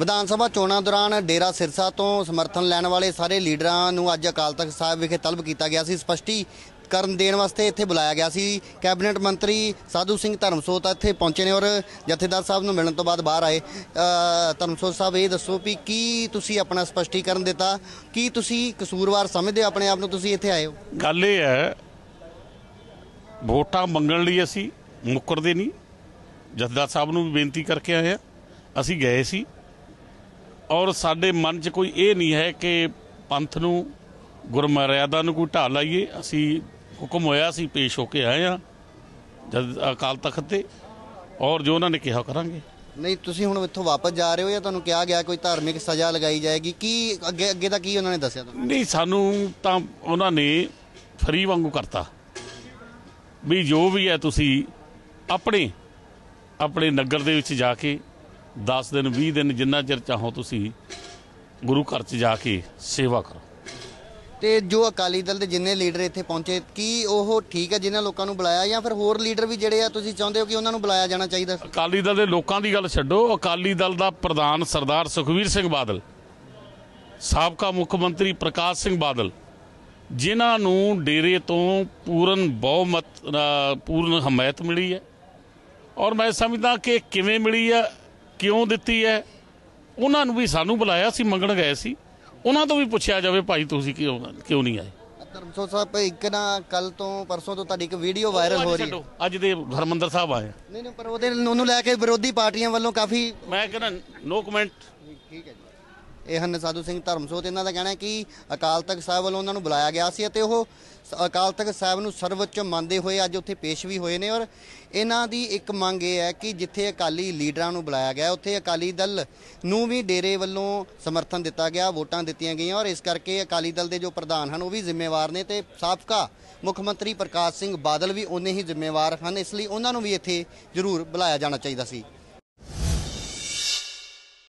ਵਿਧਾਨ ਸਭਾ ਚੋਣਾਂ ਦੌਰਾਨ ਡੇਰਾ ਸਿਰਸਾ ਤੋਂ ਸਮਰਥਨ ਲੈਣ ਵਾਲੇ ਸਾਰੇ ਲੀਡਰਾਂ ਨੂੰ ਅੱਜ ਅਕਾਲ ਤਖਤ ਸਾਹਿਬ ਵਿਖੇ ਤਲਬ ਕੀਤਾ ਗਿਆ ਸੀ। ਸਪਸ਼ਟੀ ਕਰਨ ਦੇਣ ਵਾਸਤੇ ਇੱਥੇ ਬੁਲਾਇਆ ਗਿਆ ਸੀ। ਕੈਬਨਿਟ ਮੰਤਰੀ ਸਾਧੂ ਸਿੰਘ ਧਰਮਸੋਤ ਇੱਥੇ ਪਹੁੰਚੇ ਨੇ ਔਰ ਜਥੇਦਾਰ ਸਾਹਿਬ ਨੂੰ ਮਿਲਣ ਤੋਂ ਬਾਅਦ ਬਾਹਰ ਆਏ। ਧਰਮਸੋਤ ਸਾਹਿਬ, ਇਹ ਦੱਸੋ ਵੀ ਕੀ ਤੁਸੀਂ ਆਪਣਾ ਸਪਸ਼ਟੀਕਰਨ ਦਿੱਤਾ? ਕੀ ਤੁਸੀਂ ਕਸੂਰਵਾਰ ਸਮਝਦੇ ਹੋ? ਆਪਣੇ ਆਪ ਨੂੰ ਤੁਸੀਂ ਇੱਥੇ ਆਏ ਹੋ? ਗੱਲ ਇਹ ਹੈ, ਵੋਟਾਂ ਮੰਗਣ ਲਈ ਅਸੀਂ ਮੁੱਕਰਦੇ ਨਹੀਂ। ਜਥੇਦਾਰ ਸਾਹਿਬ ਨੂੰ ਵੀ ਬੇਨਤੀ ਕਰਕੇ ਆਏ ਆ ਅਸੀਂ ਗਏ ਸੀ। ਔਰ ਸਾਡੇ ਮਨ 'ਚ ਕੋਈ ਇਹ ਨਹੀਂ ਹੈ ਕਿ ਪੰਥ ਨੂੰ ਗੁਰਮਰਿਆਦਾ ਨੂੰ ਕੋਈ ਢਾਲ ਲਾਈਏ। ਅਸੀਂ ਹੁਕਮ ਹੋਇਆ ਅਸੀਂ ਪੇਸ਼ ਹੋ ਕੇ ਆਏ ਆ ਜਦ ਅਕਾਲ ਤਖਤ ਤੇ ਔਰ ਜੋ ਉਹਨਾਂ ਨੇ ਕਿਹਾ ਕਰਾਂਗੇ। ਨਹੀਂ ਤੁਸੀਂ ਹੁਣ ਇੱਥੋਂ ਵਾਪਸ ਜਾ ਰਹੇ ਹੋ ਜਾਂ ਤੁਹਾਨੂੰ ਕਿਹਾ ਗਿਆ ਕੋਈ ਧਾਰਮਿਕ ਸਜ਼ਾ ਲਗਾਈ ਜਾਏਗੀ? ਕੀ ਅੱਗੇ ਅੱਗੇ ਦਾ ਕੀ ਉਹਨਾਂ ਨੇ ਦੱਸਿਆ ਤੁਹਾਨੂੰ? ਨਹੀਂ ਸਾਨੂੰ ਤਾਂ ਉਹਨਾਂ ਨੇ ਫਰੀ ਵਾਂਗੂ ਕਰਤਾ ਵੀ ਜੋ ਵੀ ਹੈ ਤੁਸੀਂ ਆਪਣੇ ਆਪਣੇ ਨਗਰ ਦੇ ਵਿੱਚ ਜਾ ਕੇ 10 ਦਿਨ 20 ਦਿਨ ਜਿੰਨਾ ਚਿਰ ਚਾਹੋ ਤੁਸੀਂ ਗੁਰੂ ਘਰ 'ਚ ਜਾ ਕੇ ਸੇਵਾ ਕਰੋ। ਤੇ ਜੋ ਅਕਾਲੀ ਦਲ ਦੇ ਜਿੰਨੇ ਲੀਡਰ ਇੱਥੇ ਪਹੁੰਚੇ ਕੀ ਉਹ ਠੀਕ ਹੈ ਜਿਨ੍ਹਾਂ ਲੋਕਾਂ ਨੂੰ ਬੁਲਾਇਆ ਜਾਂ ਫਿਰ ਹੋਰ ਲੀਡਰ ਵੀ ਜਿਹੜੇ ਆ ਤੁਸੀਂ ਚਾਹੁੰਦੇ ਹੋ ਕਿ ਉਹਨਾਂ ਨੂੰ ਬੁਲਾਇਆ ਜਾਣਾ ਚਾਹੀਦਾ? ਅਕਾਲੀ ਦਲ ਦੇ ਲੋਕਾਂ ਦੀ ਗੱਲ ਛੱਡੋ। ਅਕਾਲੀ ਦਲ ਦਾ ਪ੍ਰਧਾਨ ਸਰਦਾਰ ਸੁਖਵੀਰ ਸਿੰਘ ਬਾਦਲ ਸਾਬਕਾ ਮੁੱਖ ਮੰਤਰੀ ਪ੍ਰਕਾਸ਼ ਸਿੰਘ ਬਾਦਲ ਜਿਨ੍ਹਾਂ ਨੂੰ ਡੇਰੇ ਤੋਂ ਪੂਰਨ ਬਹੁਮਤ ਪੂਰਨ ਹਮਾਇਤ ਮਿਲੀ ਹੈ। ਔਰ ਮੈਂ ਸਮਝਦਾ ਕਿ ਕਿਵੇਂ ਮਿਲੀ ਹੈ ਕਿਉਂ ਦਿੱਤੀ ਹੈ? ਉਹਨਾਂ ਨੂੰ ਵੀ ਸਾਨੂੰ ਬੁਲਾਇਆ ਸੀ ਮੰਗਣ ਗਏ ਸੀ। ਉਹਨਾਂ ਤੋਂ ਵੀ ਪੁੱਛਿਆ ਜਾਵੇ ਭਾਈ ਤੁਸੀਂ ਕਿਉਂ ਕਿਉਂ ਨਹੀਂ ਆਏ? ਧਰਮਸੋਤ ਸਾਹਿਬ ਇੱਕ ਨਾ ਕੱਲ ਤੋਂ ਪਰਸੋਂ ਤੋਂ ਤੁਹਾਡੀ ਇੱਕ ਵੀਡੀਓ ਵਾਇਰਲ ਹੋ ਰਹੀ ਹੈ। ਅੱਜ ਦੇ ਹਰਮੰਦਰ ਸਾਹਿਬ ਆਏ। ਨਹੀਂ ਨਹੀਂ ਪਰ ਉਹਦੇ ਉਹਨੂੰ ਲੈ ਕੇ ਵਿਰੋਧੀ ਪਾਰਟੀਆਂ ਵੱਲੋਂ ਕਾਫੀ ਮੈਂ ਕਹਿੰਦਾ ਨੋ ਕਮੈਂਟ ਠੀਕ ਹੈ ਜੀ। ਇਹ ਹਨ ਸਾਧੂ ਸਿੰਘ ਧਰਮਸੋਤ। ਇਹਨਾਂ ਦਾ ਕਹਿਣਾ ਹੈ ਕਿ ਅਕਾਲ ਤਖਤ ਸਾਹਿਬ ਵੱਲੋਂ ਉਹਨਾਂ ਨੂੰ ਬੁਲਾਇਆ ਗਿਆ ਸੀ ਅਤੇ ਉਹ ਸ- ਅਕਾਲ ਤਖਤ ਸਾਹਿਬ ਨੂੰ ਸਰਵਉੱਚ ਮੰਨਦੇ ਹੋਏ ਅੱਜ ਉੱਥੇ ਪੇਸ਼ ਵੀ ਹੋਏ ਨੇ ਔਰ ਇਹਨਾਂ ਦੀ ਇੱਕ ਮੰਗ ਇਹ ਹੈ ਕਿ ਜਿੱਥੇ ਅਕਾਲੀ ਲੀਡਰਾਂ ਨੂੰ ਬੁਲਾਇਆ ਗਿਆ, ਉੱਥੇ ਅਕਾਲੀ ਦਲ ਨੂੰ ਵੀ ਡੇਰੇ ਵੱਲੋਂ ਸਮਰਥਨ ਦਿੱਤਾ ਗਿਆ, ਵੋਟਾਂ ਦਿੱਤੀਆਂ ਗਈਆਂ ਔਰ ਇਸ ਕਰਕੇ ਅਕਾਲੀ ਦਲ ਦੇ ਜੋ ਪ੍ਰਧਾਨ ਹਨ ਉਹ ਵੀ ਜ਼ਿੰਮੇਵਾਰ ਨੇ ਤੇ ਸਾਬਕਾ ਮੁੱਖ ਮੰਤਰੀ ਪ੍ਰਕਾਸ਼ ਸਿੰਘ ਬਾਦਲ ਵੀ ਉਨੇ ਹੀ ਜ਼ਿੰਮੇਵਾਰ ਹਨ, ਇਸ ਲਈ ਉਹਨਾਂ ਨੂੰ ਵੀ ਇੱਥੇ ਜ਼ਰੂਰ ਬੁਲਾਇਆ ਜਾਣਾ ਚਾਹੀਦਾ ਸੀ।